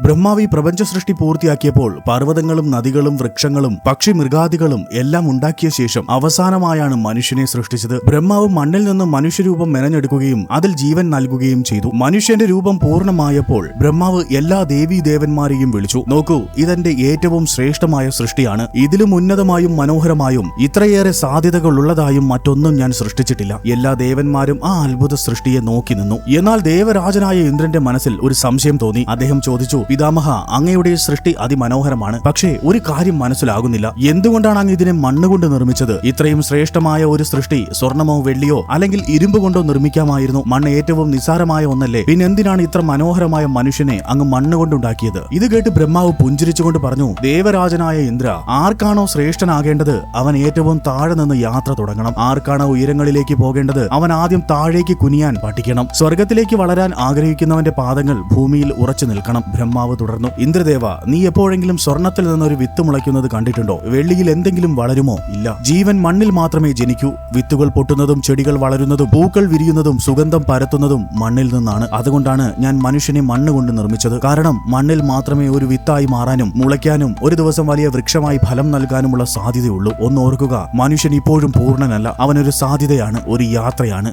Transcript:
ബ്രഹ്മാവി പ്രപഞ്ച സൃഷ്ടി പൂർത്തിയാക്കിയപ്പോൾ പർവതങ്ങളും നദികളും വൃക്ഷങ്ങളും പക്ഷി മൃഗാദികളും എല്ലാം ഉണ്ടാക്കിയ ശേഷം അവസാനമായാണ് മനുഷ്യനെ സൃഷ്ടിച്ചത്. ബ്രഹ്മാവ് മണ്ണിൽ നിന്ന് മനുഷ്യരൂപം മെനഞ്ഞെടുക്കുകയും അതിൽ ജീവൻ നൽകുകയും ചെയ്തു. മനുഷ്യന്റെ രൂപം പൂർണമായപ്പോൾ ബ്രഹ്മാവ് എല്ലാ ദേവീ ദേവന്മാരെയും വിളിച്ചു. നോക്കൂ ഇതെന്റെ ഏറ്റവും ശ്രേഷ്ഠമായ സൃഷ്ടിയാണ്. ഇതിലും ഉന്നതമായും മനോഹരമായും ഇത്രയേറെ സാധ്യതകൾ ഉള്ളതായും മറ്റൊന്നും ഞാൻ സൃഷ്ടിച്ചിട്ടില്ല. എല്ലാ ദേവന്മാരും ആ അത്ഭുത സൃഷ്ടിയെ നോക്കി നിന്നു. എന്നാൽ ദേവരാജനായ ഇന്ദ്രന്റെ മനസ്സിൽ ഒരു സംശയം തോന്നി. അദ്ദേഹം ചോദിച്ചു പിതാമഹ അങ്ങയുടെ സൃഷ്ടി അതിമനോഹരമാണ്. പക്ഷേ ഒരു കാര്യം മനസ്സിലാകുന്നില്ല. എന്തുകൊണ്ടാണ് അങ്ങ് ഇതിനെ മണ്ണുകൊണ്ട് നിർമ്മിച്ചത്? ഇത്രയും ശ്രേഷ്ഠമായ ഒരു സൃഷ്ടി സ്വർണമോ വെള്ളിയോ അല്ലെങ്കിൽ ഇരുമ്പ് കൊണ്ടോ നിർമ്മിക്കാമായിരുന്നു. മണ്ണ് ഏറ്റവും നിസാരമായ ഒന്നല്ലേ? പിന്നെ എന്തിനാണ് ഇത്ര മനോഹരമായ മനുഷ്യനെ അങ്ങ് മണ്ണുകൊണ്ടുണ്ടാക്കിയത്? ഇത് കേട്ട് ബ്രഹ്മാവ് പുഞ്ചിരിച്ചുകൊണ്ട് പറഞ്ഞു ദേവരാജനായ ഇന്ദ്ര ആർക്കാണോ ശ്രേഷ്ഠനാകേണ്ടത്? അവൻ ഏറ്റവും താഴെ നിന്ന് യാത്ര തുടങ്ങണം. ആർക്കാണോ ഉയരങ്ങളിലേക്ക് പോകേണ്ടത്? അവൻ ആദ്യം താഴേക്ക് കുനിയാൻ പഠിക്കണം. സ്വർഗത്തിലേക്ക് വളരാൻ ആഗ്രഹിക്കുന്നവന്റെ പാദങ്ങൾ ഭൂമിയിൽ ഉറച്ചു നിൽക്കണം. ബ്രഹ്മാവ് തുടർന്നു. ഇന്ദ്രദേവ നീ എപ്പോഴെങ്കിലും സ്വർണത്തിൽ നിന്നൊരു വിത്ത് മുളയ്ക്കുന്നത് കണ്ടിട്ടുണ്ടോ? വെള്ളിയിൽ എന്തെങ്കിലും വളരുമോ? ഇല്ല. ജീവൻ മണ്ണിൽ മാത്രമേ ജനിക്കൂ. വിത്തുകൾ പൊട്ടുന്നതും ചെടികൾ വളരുന്നതും പൂക്കൾ വിരിയുന്നതും സുഗന്ധം പരത്തുന്നതും മണ്ണിൽ നിന്നാണ്. അതുകൊണ്ടാണ് ഞാൻ മനുഷ്യനെ മണ്ണ് കൊണ്ട് നിർമ്മിച്ചത്. കാരണം മണ്ണിൽ മാത്രമേ ഒരു വിത്തായി മാറാനും മുളയ്ക്കാനും ഒരു ദിവസം വലിയ വൃക്ഷമായി ഫലം നൽകാനുമുള്ള സാധ്യതയുള്ളൂ. ഒന്ന് ഓർക്കുക മനുഷ്യൻ ഇപ്പോഴും പൂർണനല്ല. അവനൊരു സാധ്യതയാണ് ഒരു യാത്രയാണ്.